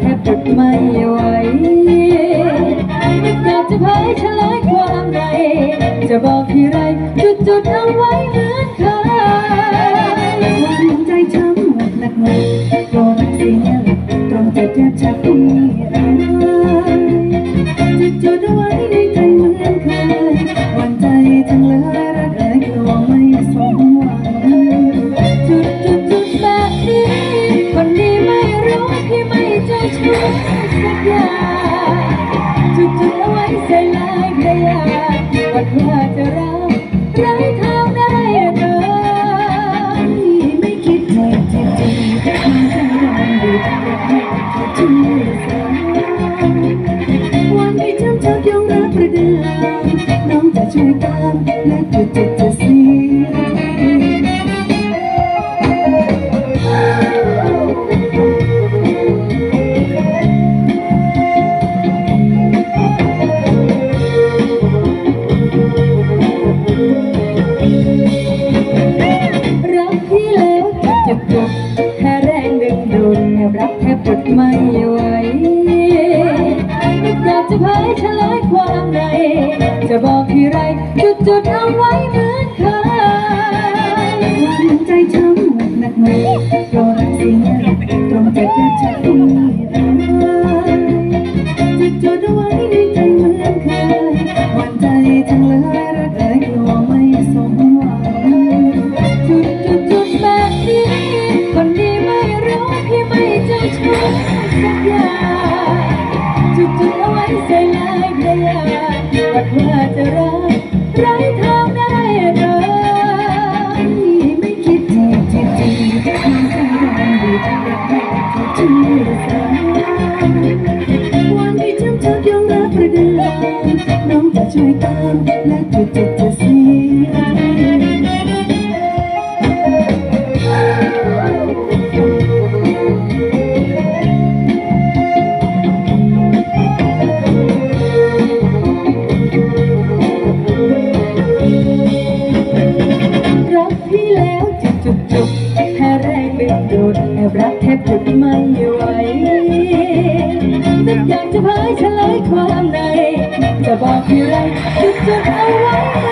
แทบจุดไม่ไหวอยากจะเผยเฉลยความใน จะบอกที่ไร จุดจุดเอาไว้เหมือนเคยความใจช้ำหนักหนักหนักโกรธเสียหลักตรงใจแทบจะพุ่งนี้จุดจุดเอาไว้ในใจ to Tutu lawai selai gaya, wat wat rai. บอดไม่ไหวอยากจะเผยเฉลยความใน จะบอกที่ไรจุดจุดเอาไว้ ไร้ทางได้เลยไม่คิดจีบจีบจีบแค่ทางที่มันดที่ฉันไมวันที่ฉันจะยอมรับประเดิมน้องจะช่วยตามและจะจะจะ จุดไม่ไหวนึกอยากจะพายเฉลยความใน จะบอกที่ไรจุดจดเอาไว้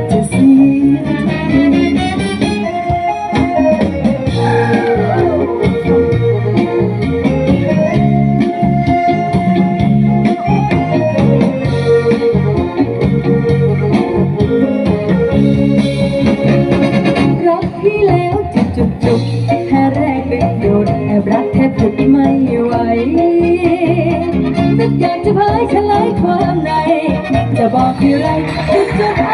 The you. like it's about